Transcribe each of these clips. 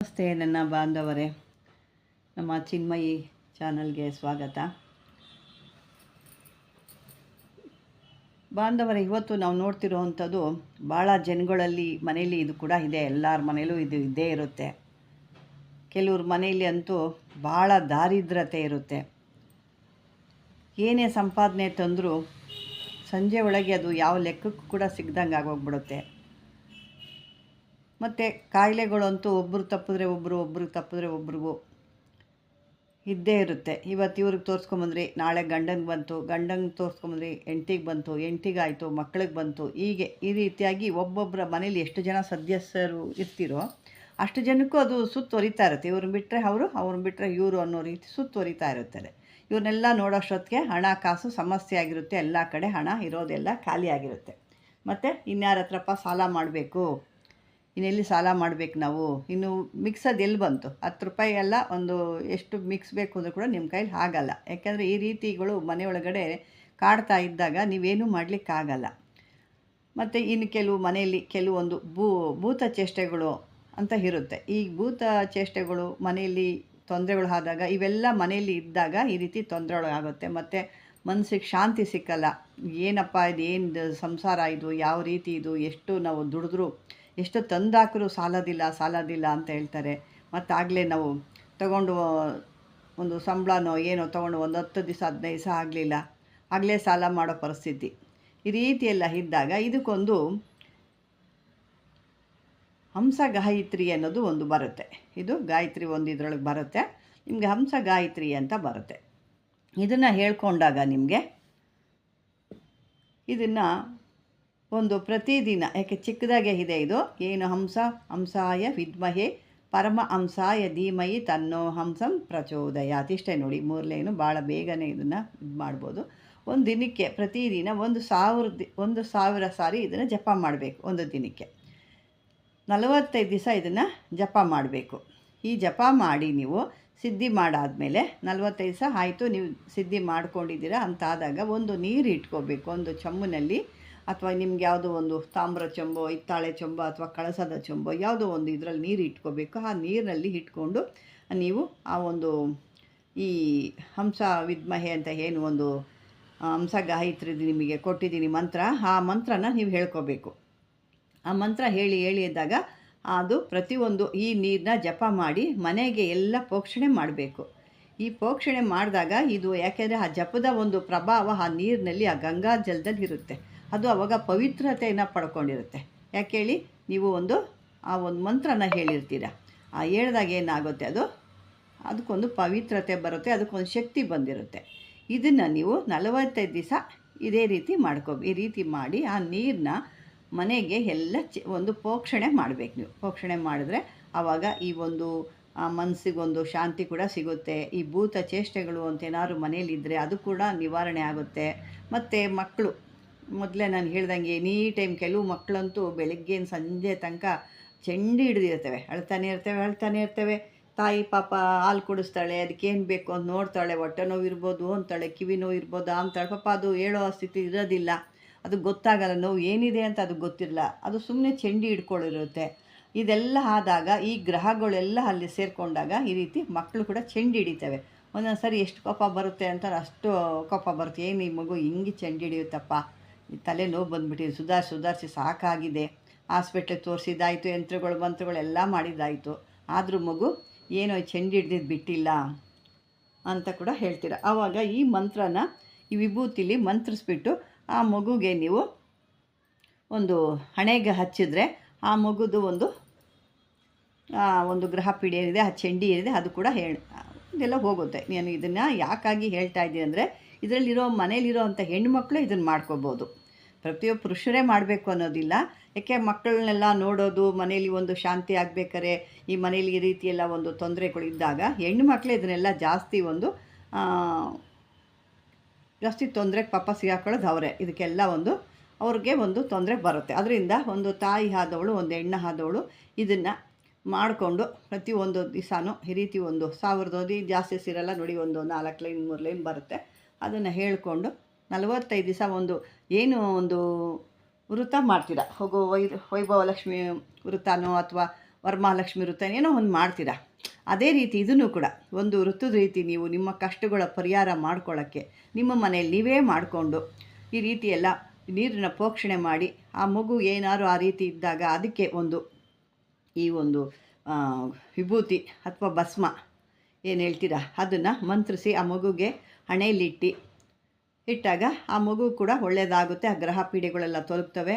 ನಮಸ್ತೆ ನನ್ನ ಬಾಂಧವರೇ. ನಮ್ಮ ಚಿನ್ಮಯಿ ಚಾನಲ್ಗೆ ಸ್ವಾಗತ. ಬಾಂಧವರೇ, ಇವತ್ತು ನಾವು ನೋಡ್ತಿರೋವಂಥದ್ದು ಭಾಳ ಜನಗಳಲ್ಲಿ ಮನೆಯಲ್ಲಿ ಇದು ಕೂಡ ಇದೆ. ಎಲ್ಲರ ಮನೇಲೂ ಇದು ಇದ್ದೇ ಇರುತ್ತೆ. ಕೆಲವ್ರ ಮನೆಯಲ್ಲಿ ಅಂತೂ ಭಾಳ ದಾರಿದ್ರತೆ ಇರುತ್ತೆ. ಏನೇ ಸಂಪಾದನೆ ತಂದರೂ ಸಂಜೆ ಒಳಗೆ ಅದು ಯಾವ ಲೆಕ್ಕಕ್ಕೂ ಕೂಡ ಸಿಗ್ದಂಗೆ ಆಗೋಗ್ಬಿಡುತ್ತೆ. ಮತ್ತು ಕಾಯಿಲೆಗಳಂತೂ ಒಬ್ಬರು ತಪ್ಪಿದ್ರೆ ಒಬ್ಬರು ಒಬ್ರಿಗೆ ತಪ್ಪಿದ್ರೆ ಒಬ್ರಿಗೂ ಇದ್ದೇ ಇರುತ್ತೆ. ಇವತ್ತು ಇವ್ರಿಗೆ ತೋರಿಸ್ಕೊಂಬಂದ್ರಿ ನಾಳೆ ಗಂಡಂಗೆ ಬಂತು, ಗಂಡಂಗೆ ತೋರಿಸ್ಕೊಂಬಂದ್ರಿ ಹೆಂಡ್ತಿಗೆ ಬಂತು ಹೆಂಡ್ತಿಗಾಯಿತು ಮಕ್ಳಿಗೆ ಬಂತು, ಹೀಗೆ ಈ ರೀತಿಯಾಗಿ ಒಬ್ಬೊಬ್ಬರ ಮನೇಲಿ ಎಷ್ಟು ಜನ ಸದಸ್ಯರು ಇರ್ತಿರೋ ಅಷ್ಟು ಜನಕ್ಕೂ ಅದು ಸುತ್ತುವರಿತಾ ಇರುತ್ತೆ. ಇವ್ರನ್ನ ಬಿಟ್ಟರೆ ಅವರು, ಅವ್ರನ್ನ ಬಿಟ್ಟರೆ ಇವರು ಅನ್ನೋ ರೀತಿ ಸುತ್ತುವರಿತಾ ಇರುತ್ತಾರೆ. ಇವ್ರನ್ನೆಲ್ಲ ನೋಡೋಷ್ಟೊತ್ತಿಗೆ ಹಣ, ಕಾಸು ಸಮಸ್ಯೆ ಆಗಿರುತ್ತೆ. ಎಲ್ಲ ಕಡೆ ಹಣ ಇರೋದೆಲ್ಲ ಖಾಲಿಯಾಗಿರುತ್ತೆ ಮತ್ತು ಇನ್ಯಾರ ಹತ್ರಪ್ಪ ಸಾಲ ಮಾಡಬೇಕು? ಇನ್ನೆಲ್ಲಿ ಸಾಲ ಮಾಡಬೇಕು ನಾವು? ಇನ್ನು ಮಿಕ್ಸೋದು ಎಲ್ಲಿ ಬಂತು? ಹತ್ತು ರೂಪಾಯಿ ಎಲ್ಲ ಒಂದು ಎಷ್ಟು ಮಿಕ್ಸ್ ಬೇಕು ಅಂದರೂ ಕೂಡ ನಿಮ್ಮ ಕೈಲಿ ಆಗಲ್ಲ. ಯಾಕೆಂದರೆ ಈ ರೀತಿಗಳು ಮನೆಯೊಳಗಡೆ ಕಾಡ್ತಾ ಇದ್ದಾಗ ನೀವೇನೂ ಮಾಡಲಿಕ್ಕಾಗಲ್ಲ ಮತ್ತು ಇನ್ನು ಕೆಲವು ಮನೆಯಲ್ಲಿ ಕೆಲವೊಂದು ಭೂ, ಭೂತ ಚೇಷ್ಟೆಗಳು ಅಂತ ಇರುತ್ತೆ. ಈ ಭೂತ ಚೇಷ್ಟೆಗಳು ಮನೆಯಲ್ಲಿ ತೊಂದರೆಗಳು ಆದಾಗ, ಇವೆಲ್ಲ ಮನೆಯಲ್ಲಿ ಇದ್ದಾಗ ಈ ರೀತಿ ತೊಂದರೆಗಳಾಗುತ್ತೆ ಮತ್ತು ಮನಸ್ಸಿಗೆ ಶಾಂತಿ ಸಿಕ್ಕಲ್ಲ. ಏನಪ್ಪ ಇದು? ಏನು ಸಂಸಾರ ಇದು? ಯಾವ ರೀತಿ ಇದು? ಎಷ್ಟು ನಾವು ದುಡಿದ್ರೂ ಎಷ್ಟು ತಂದಾಕರೂ ಸಾಲೋದಿಲ್ಲ ಸಾಲೋದಿಲ್ಲ ಅಂತ ಹೇಳ್ತಾರೆ. ಮತ್ತು ಆಗಲೇ ನಾವು ತಗೊಂಡು ಒಂದು ಸಂಬಳನೋ ಏನೋ ತೊಗೊಂಡು ಒಂದು ಹತ್ತು ದಿವಸ, ಹದಿನೈದು ದಿವಸ ಆಗಲಿಲ್ಲ. ಆಗಲೇ ಸಾಲ ಮಾಡೋ ಪರಿಸ್ಥಿತಿ. ಈ ರೀತಿಯೆಲ್ಲ ಇದ್ದಾಗ ಇದಕ್ಕೊಂದು ಹಂಸ ಗಾಯತ್ರಿ ಅನ್ನೋದು ಒಂದು ಬರುತ್ತೆ. ಇದು ಗಾಯತ್ರಿ ಒಂದು ಇದರೊಳಗೆ ಬರುತ್ತೆ. ನಿಮಗೆ ಹಂಸ ಗಾಯತ್ರಿ ಅಂತ ಬರುತ್ತೆ. ಇದನ್ನು ಹೇಳ್ಕೊಂಡಾಗ ನಿಮಗೆ ಇದನ್ನು ಒಂದು ಪ್ರತಿದಿನ, ಯಾಕೆ ಚಿಕ್ಕದಾಗೆ ಇದೆ ಇದು? ಏನು ಹಂಸ? ಹಂಸಾಯ ವಿದ್ಮಹೆ ಪರಮ ಹಂಸಾಯ ಧೀಮಯಿ ತನ್ನೋ ಹಂಸಂ ಪ್ರಚೋದಯ ಇಷ್ಟೇ ನೋಡಿ ಮೂರಲೇನು ಭಾಳ ಬೇಗನೆ ಇದನ್ನು ಇದು ಮಾಡ್ಬೋದು. ಒಂದು ದಿನಕ್ಕೆ ಪ್ರತಿದಿನ ಒಂದು ಸಾವಿರ ಒಂದು ಸಾವಿರ ಸಾರಿ ಇದನ್ನು ಜಪ ಮಾಡಬೇಕು, ಒಂದು ದಿನಕ್ಕೆ. ನಲವತ್ತೈದು ದಿವಸ ಇದನ್ನು ಜಪ ಮಾಡಬೇಕು. ಈ ಜಪ ಮಾಡಿ ನೀವು ಸಿದ್ಧಿ ಮಾಡಾದಮೇಲೆ ನಲವತ್ತೈದು ದಿವಸ ಆಯಿತು, ನೀವು ಸಿದ್ಧಿ ಮಾಡ್ಕೊಂಡಿದ್ದೀರಾ ಅಂತಾದಾಗ ಒಂದು ನೀರು ಇಟ್ಕೋಬೇಕು, ಒಂದು ಚೊಂಬಿನಲ್ಲಿ ಅಥವಾ ನಿಮ್ಗೆ ಯಾವುದೋ ಒಂದು ತಾಮ್ರ ಚೊಂಬೋ, ಹಿತ್ತಾಳೆ ಚೊಂಬ ಅಥವಾ ಕಳಸದ ಚೊಂಬೋ, ಯಾವುದೋ ಒಂದು ಇದರಲ್ಲಿ ನೀರು ಇಟ್ಕೋಬೇಕು. ಆ ನೀರಿನಲ್ಲಿ ಇಟ್ಕೊಂಡು ನೀವು ಆ ಒಂದು ಈ ಹಂಸ ವಿದ್ಮಹೆ ಅಂತ ಏನು ಒಂದು ಹಂಸ ಗಾಯತ್ರಿದು ನಿಮಗೆ ಕೊಟ್ಟಿದ್ದೀನಿ ಮಂತ್ರ. ಆ ಮಂತ್ರನ ನೀವು ಹೇಳ್ಕೋಬೇಕು. ಆ ಮಂತ್ರ ಹೇಳಿ ಹೇಳಿ ಇದ್ದಾಗ ಅದು ಪ್ರತಿಯೊಂದು ಈ ನೀರನ್ನ ಜಪ ಮಾಡಿ ಮನೆಗೆ ಎಲ್ಲ ಪೋಷಣೆ ಮಾಡಬೇಕು. ಈ ಪೋಕ್ಷಣೆ ಮಾಡಿದಾಗ ಇದು ಯಾಕೆಂದರೆ ಆ ಜಪದ ಒಂದು ಪ್ರಭಾವ ಆ ನೀರಿನಲ್ಲಿ ಆ ಗಂಗಾ ಜಲದಲ್ಲಿ ಇರುತ್ತೆ. ಅದು ಅವಾಗ ಪವಿತ್ರತೆಯನ್ನು ಪಡ್ಕೊಂಡಿರುತ್ತೆ. ಯಾಕೆ ಹೇಳಿ? ನೀವು ಒಂದು, ಆ ಒಂದು ಮಂತ್ರನ ಹೇಳಿರ್ತೀರ. ಆ ಹೇಳಿದಾಗ ಏನಾಗುತ್ತೆ ಅದು? ಅದಕ್ಕೊಂದು ಪವಿತ್ರತೆ ಬರುತ್ತೆ, ಅದಕ್ಕೊಂದು ಶಕ್ತಿ ಬಂದಿರುತ್ತೆ. ಇದನ್ನು ನೀವು ನಲವತ್ತೈದು ದಿವಸ ಇದೇ ರೀತಿ ಮಾಡ್ಕೋ ಈ ರೀತಿ ಮಾಡಿ ಆ ನೀರನ್ನ ಮನೆಗೆ ಎಲ್ಲ ಚಿ, ಒಂದು ಪೋಕ್ಷಣೆ ಮಾಡಬೇಕು ನೀವು. ಪೋಕ್ಷಣೆ ಮಾಡಿದ್ರೆ ಆವಾಗ ಈ ಒಂದು ಮನಸ್ಸಿಗೊಂದು ಶಾಂತಿ ಕೂಡ ಸಿಗುತ್ತೆ. ಈ ಭೂತ ಚೇಷ್ಟೆಗಳು ಅಂತ ಏನಾದ್ರು ಮನೇಲಿದ್ದರೆ ಅದು ಕೂಡ ನಿವಾರಣೆ ಆಗುತ್ತೆ. ಮತ್ತು ಮಕ್ಕಳು ಮೊದಲೇ ನಾನು ಹೇಳ್ದಂಗೆ ಎನಿ ಟೈಮ್ ಕೆಲವು ಮಕ್ಕಳಂತೂ ಬೆಳಗ್ಗೆಯಿಂದ ಸಂಜೆ ತನಕ ಚೆಂಡಿ ಹಿಡಿದಿರ್ತವೆ. ಅಳ್ತಾನೆ ಇರ್ತವೆ ಅಳ್ತಾನೆ ಇರ್ತವೆ. ತಾಯಿ ಪಾಪ ಹಾಲು ಕುಡಿಸ್ತಾಳೆ ಅದಕ್ಕೇನು ಬೇಕು ಅಂತ ನೋಡ್ತಾಳೆ. ಹೊಟ್ಟೆ ನೋವು ಇರ್ಬೋದು ಅಂತಾಳೆ, ಕಿವಿ ನೋವು ಇರ್ಬೋದು ಅಂತಾಳೆ. ಪಾಪ ಅದು ಹೇಳೋ ಸ್ಥಿತಿ ಇರೋದಿಲ್ಲ. ಅದು ಗೊತ್ತಾಗಲ್ಲ, ನೋವು ಏನಿದೆ ಅಂತ ಅದು ಗೊತ್ತಿರಲ್ಲ. ಅದು ಸುಮ್ಮನೆ ಚೆಂಡಿ ಹಿಡ್ಕೊಳ್ಳಿರುತ್ತೆ. ಇದೆಲ್ಲ ಆದಾಗ, ಈ ಗ್ರಹಗಳೆಲ್ಲ ಅಲ್ಲಿ ಸೇರಿಕೊಂಡಾಗ ಈ ರೀತಿ ಮಕ್ಕಳು ಕೂಡ ಚೆಂಡಿ ಹಿಡಿತವೆ. ಒಂದೊಂದು ಸರಿ ಎಷ್ಟು ಕೋಪ ಬರುತ್ತೆ ಅಂತ ಅಷ್ಟು ಕೋಪ ಬರುತ್ತೆ. ಏನು ಈ ಮಗು ಹಿಂಗೆ ಚೆಂಡಿ ಹಿಡಿಯುತ್ತಪ್ಪ? ಈ ತಲೆ ನೋವು ಬಂದುಬಿಟ್ಟಿದೆ. ಸುಧಾರಿಸಿ ಸುಧಾರಿಸಿ ಸಾಕಾಗಿದೆ. ಹಾಸ್ಪಿಟ್ಲಿಗೆ ತೋರಿಸಿದ್ದಾಯಿತು, ಯಂತ್ರಗಳು, ಮಂತ್ರಗಳು ಎಲ್ಲ ಮಾಡಿದ್ದಾಯಿತು. ಆದರೂ ಮಗು ಏನೋ ಚೆಂಡಿ ಹಿಡ್ದಿದ್ದು ಬಿಟ್ಟಿಲ್ಲ ಅಂತ ಕೂಡ ಹೇಳ್ತೀರ. ಆವಾಗ ಈ ಮಂತ್ರನ, ಈ ವಿಭೂತಿಲಿ ಮಂತ್ರಿಸ್ಬಿಟ್ಟು ಆ ಮಗುಗೆ ನೀವು ಒಂದು ಹಣೆಗೆ ಹಚ್ಚಿದ್ರೆ ಆ ಮಗುದು ಒಂದು ಒಂದು ಗ್ರಹ ಪೀಡೆ ಏನಿದೆ, ಆ ಚೆಂಡಿ ಏನಿದೆ, ಅದು ಕೂಡ ಹೇಳಿ ಇದೆಲ್ಲ ಹೋಗುತ್ತೆ. ನಾನು ಇದನ್ನು ಯಾಕಾಗಿ ಹೇಳ್ತಾ ಇದ್ದೀನಿ ಅಂದರೆ, ಇದರಲ್ಲಿರೋ ಮನೇಲಿರೋ ಅಂಥ ಹೆಣ್ಮಕ್ಳು ಇದನ್ನು ಮಾಡ್ಕೋಬೋದು. ಪ್ರತಿಯೊಬ್ಬ ಪುರುಷರೇ ಮಾಡಬೇಕು ಅನ್ನೋದಿಲ್ಲ. ಯಾಕೆ ಮಕ್ಕಳನ್ನೆಲ್ಲ ನೋಡೋದು ಮನೇಲಿ ಒಂದು ಶಾಂತಿ ಆಗಬೇಕಾರೆ ಈ ಮನೇಲಿ ಈ ರೀತಿಯೆಲ್ಲ ಒಂದು ಒಂದು ತೊಂದರೆಗಳಿದ್ದಾಗ ಹೆಣ್ಣು ಮಕ್ಕಳು ಇದನ್ನೆಲ್ಲ ಜಾಸ್ತಿ ಒಂದು ಜಾಸ್ತಿ ತೊಂದರೆಗೆ ಪಾಪ ಸಿಗಾಕೊಳ್ಳೋದು ಅವರೇ. ಇದಕ್ಕೆಲ್ಲ ಒಂದು ಅವ್ರಿಗೆ ಒಂದು ತೊಂದರೆ ಬರುತ್ತೆ. ಅದರಿಂದ ಒಂದು ತಾಯಿ ಆದವಳು, ಒಂದು ಹೆಣ್ಣು ಆದವಳು ಇದನ್ನು ಮಾಡಿಕೊಂಡು ಪ್ರತಿಯೊಂದು ದಿವಸನೂ ಈ ರೀತಿ ಒಂದು ಸಾವಿರದ ಜಾಸ್ತಿ ಸಿರಲ್ಲ ನೋಡಿ ಒಂದು ನಾಲ್ಕು ಲೈನ್, ಮೂರು ಲೈನ್ ಬರುತ್ತೆ. ಅದನ್ನು ಹೇಳಿಕೊಂಡು ನಲವತ್ತೈದು ದಿವಸ ಒಂದು ಏನು ಒಂದು ವೃತ್ತ ಮಾಡ್ತೀರಾ? ಹೋಗೋ ವೈ ವೈಭವ ಲಕ್ಷ್ಮಿ ವೃತ್ತನೋ ಅಥವಾ ವರಮಹಾಲಕ್ಷ್ಮಿ ವೃತ್ತ ಏನೋ ಒಂದು ಮಾಡ್ತೀರಾ? ಅದೇ ರೀತಿ ಇದನ್ನು ಕೂಡ ಒಂದು ವೃತ್ತದ ರೀತಿ ನೀವು ನಿಮ್ಮ ಕಷ್ಟಗಳ ಪರಿಹಾರ ಮಾಡ್ಕೊಳ್ಳೋಕ್ಕೆ ನಿಮ್ಮ ಮನೆಯಲ್ಲಿ ನೀವೇ ಮಾಡಿಕೊಂಡು ಈ ರೀತಿ ಎಲ್ಲ ನೀರನ್ನ ಪೋಷಣೆ ಮಾಡಿ ಆ ಮಗು ಏನಾದ್ರು ಆ ರೀತಿ ಇದ್ದಾಗ ಅದಕ್ಕೆ ಒಂದು ಈ ಒಂದು ವಿಭೂತಿ ಅಥವಾ ಭಸ್ಮ ಏನು ಹೇಳ್ತೀರಾ? ಅದನ್ನು ಮಂತ್ರಿಸಿ ಆ ಮಗುಗೆ ಹಣೆಯಲ್ಲಿಟ್ಟು ಇಟ್ಟಾಗ ಆ ಮಗು ಕೂಡ ಒಳ್ಳೆಯದಾಗುತ್ತೆ ಆ ಗ್ರಹ ಪೀಡೆಗಳೆಲ್ಲ ತೊಲಗ್ತವೆ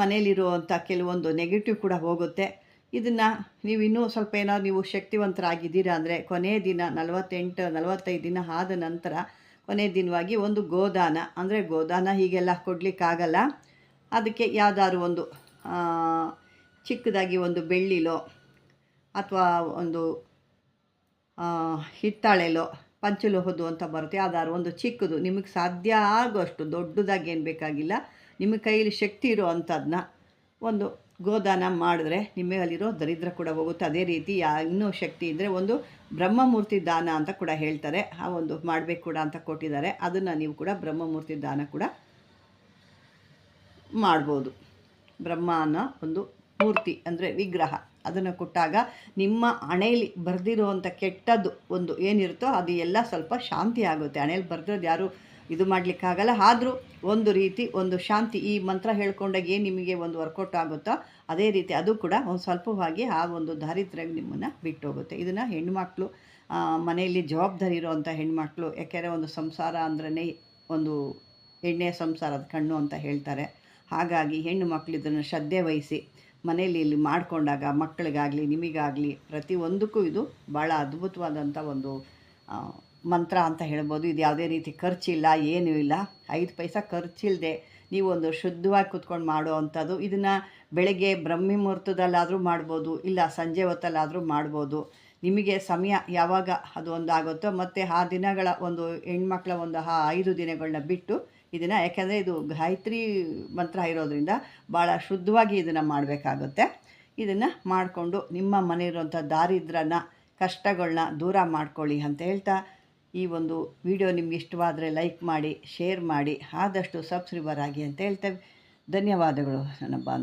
ಮನೆಯಲ್ಲಿರುವಂಥ ಕೆಲವೊಂದು ನೆಗೆಟಿವ್ ಕೂಡ ಹೋಗುತ್ತೆ. ಇದನ್ನು ನೀವು ಇನ್ನೂ ಸ್ವಲ್ಪ ಏನಾದ್ರು ನೀವು ಶಕ್ತಿವಂತರಾಗಿದ್ದೀರಾ ಅಂದರೆ ಕೊನೆಯ ದಿನ ನಲವತ್ತೆಂಟು, ನಲವತ್ತೈದು ದಿನ ಆದ ನಂತರ ಕೊನೆಯ ದಿನವಾಗಿ ಒಂದು ಗೋದಾನ, ಅಂದರೆ ಗೋದಾನ ಹೀಗೆಲ್ಲ ಕೊಡಲಿಕ್ಕಾಗಲ್ಲ. ಅದಕ್ಕೆ ಯಾವುದಾದ್ರು ಒಂದು ಚಿಕ್ಕದಾಗಿ ಒಂದು ಬೆಳ್ಳಿಲೋ ಅಥವಾ ಒಂದು ಹಿತ್ತಾಳೆಲೋ ಪಂಚಲೋಹದ್ದು ಅಂತ ಬರುತ್ತೆ. ಯಾವ್ದಾದ್ರು ಒಂದು ಚಿಕ್ಕದು. ನಿಮಗೆ ಸಾಧ್ಯ ಆಗುವಷ್ಟು ದೊಡ್ಡದಾಗಿ ಏನು ಬೇಕಾಗಿಲ್ಲ. ನಿಮ್ಮ ಕೈಯಲ್ಲಿ ಶಕ್ತಿ ಇರೋ ಅಂಥದ್ದನ್ನ ಒಂದು ಗೋದಾನ ಮಾಡಿದ್ರೆ ನಿಮ್ಮಲ್ಲಿರೋ ದರಿದ್ರ ಕೂಡ ಹೋಗುತ್ತೆ. ಅದೇ ರೀತಿ ಯಾ ಇನ್ನೂ ಶಕ್ತಿ ಇದ್ದರೆ ಒಂದು ಬ್ರಹ್ಮಮೂರ್ತಿ ದಾನ ಅಂತ ಕೂಡ ಹೇಳ್ತಾರೆ. ಆ ಒಂದು ಮಾಡಬೇಕು ಕೂಡ ಅಂತ ಕೊಟ್ಟಿದ್ದಾರೆ. ಅದನ್ನು ನೀವು ಕೂಡ ಬ್ರಹ್ಮಮೂರ್ತಿ ದಾನ ಕೂಡ ಮಾಡ್ಬೋದು. ಬ್ರಹ್ಮ ಅನ್ನೋ ಒಂದು ಮೂರ್ತಿ ಅಂದರೆ ವಿಗ್ರಹ. ಅದನ್ನು ಕೊಟ್ಟಾಗ ನಿಮ್ಮ ಹಣೆಯಲ್ಲಿ ಬರೆದಿರುವಂಥ ಕೆಟ್ಟದ್ದು ಒಂದು ಏನಿರುತ್ತೋ ಅದು ಎಲ್ಲ ಸ್ವಲ್ಪ ಶಾಂತಿ ಆಗುತ್ತೆ. ಹಣೆಯಲ್ಲಿ ಬರೆದಿರೋದು ಯಾರು ಇದು ಮಾಡಲಿಕ್ಕಾಗಲ್ಲ ಆದರೂ ಒಂದು ರೀತಿ ಒಂದು ಶಾಂತಿ ಈ ಮಂತ್ರ ಹೇಳ್ಕೊಂಡಾಗ ಏನು ನಿಮಗೆ ಒಂದು ವರ್ಕೌಟ್ ಆಗುತ್ತೋ ಅದೇ ರೀತಿ ಅದು ಕೂಡ ಒಂದು ಸ್ವಲ್ಪವಾಗಿ ಆ ಒಂದು ದಾರಿದ್ರ್ಯ ನಿಮ್ಮನ್ನು ಬಿಟ್ಟು ಹೋಗುತ್ತೆ ಇದನ್ನು ಹೆಣ್ಮಕ್ಳು ಮನೆಯಲ್ಲಿ ಜವಾಬ್ದಾರಿ ಇರುವಂಥ ಹೆಣ್ಮಕ್ಳು, ಯಾಕೆಂದರೆ ಒಂದು ಸಂಸಾರ ಅಂದ್ರೇ ಒಂದು ಎಣ್ಣೆ ಸಂಸಾರದ ಕಣ್ಣು ಅಂತ ಹೇಳ್ತಾರೆ. ಹಾಗಾಗಿ ಹೆಣ್ಣು ಮಕ್ಕಳು ಇದನ್ನು ಶ್ರದ್ಧೆ ವಹಿಸಿ ಮನೆಯಲ್ಲಿ ಇಲ್ಲಿ ಮಾಡಿಕೊಂಡಾಗ ಮಕ್ಕಳಿಗಾಗಲಿ, ನಿಮಗಾಗಲಿ ಪ್ರತಿಯೊಂದಕ್ಕೂ ಇದು ಭಾಳ ಅದ್ಭುತವಾದಂಥ ಒಂದು ಮಂತ್ರ ಅಂತ ಹೇಳ್ಬೋದು. ಇದು ಯಾವುದೇ ರೀತಿ ಖರ್ಚಿಲ್ಲ, ಏನೂ ಇಲ್ಲ. ಐದು ಪೈಸಾ ಖರ್ಚಿಲ್ಲದೆ ನೀವೊಂದು ಶುದ್ಧವಾಗಿ ಕುತ್ಕೊಂಡು ಮಾಡೋ ಅಂಥದ್ದು. ಇದನ್ನು ಬೆಳಗ್ಗೆ ಬ್ರಹ್ಮಿ ಮುಹೂರ್ತದಲ್ಲಾದರೂ ಮಾಡ್ಬೋದು, ಇಲ್ಲ ಸಂಜೆ ಹೊತ್ತಲ್ಲಾದರೂ ಮಾಡ್ಬೋದು. ನಿಮಗೆ ಸಮಯ ಯಾವಾಗ ಅದು ಒಂದು ಆಗುತ್ತೋ ಮತ್ತು ಆ ದಿನಗಳ ಒಂದು ಹೆಣ್ಮಕ್ಳ ಒಂದು ಆ ಐದು ದಿನಗಳನ್ನ ಬಿಟ್ಟು ಇದನ್ನು, ಯಾಕೆಂದರೆ ಇದು ಗಾಯತ್ರಿ ಮಂತ್ರ ಇರೋದ್ರಿಂದ ಭಾಳ ಶುದ್ಧವಾಗಿ ಇದನ್ನು ಮಾಡಬೇಕಾಗುತ್ತೆ. ಇದನ್ನು ಮಾಡಿಕೊಂಡು ನಿಮ್ಮ ಮನೆ ದಾರಿದ್ರನ ಕಷ್ಟಗಳನ್ನ ದೂರ ಮಾಡ್ಕೊಳ್ಳಿ ಅಂತ ಹೇಳ್ತಾ ಈ ಒಂದು ವಿಡಿಯೋ ನಿಮ್ಗೆ ಇಷ್ಟವಾದರೆ ಲೈಕ್ ಮಾಡಿ, ಶೇರ್ ಮಾಡಿ, ಆದಷ್ಟು ಸಬ್ಸ್ಕ್ರೈಬರ್ ಆಗಿ ಅಂತ ಹೇಳ್ತೇವೆ. ಧನ್ಯವಾದಗಳು ನನ್ನ ಬಾಂಧವ.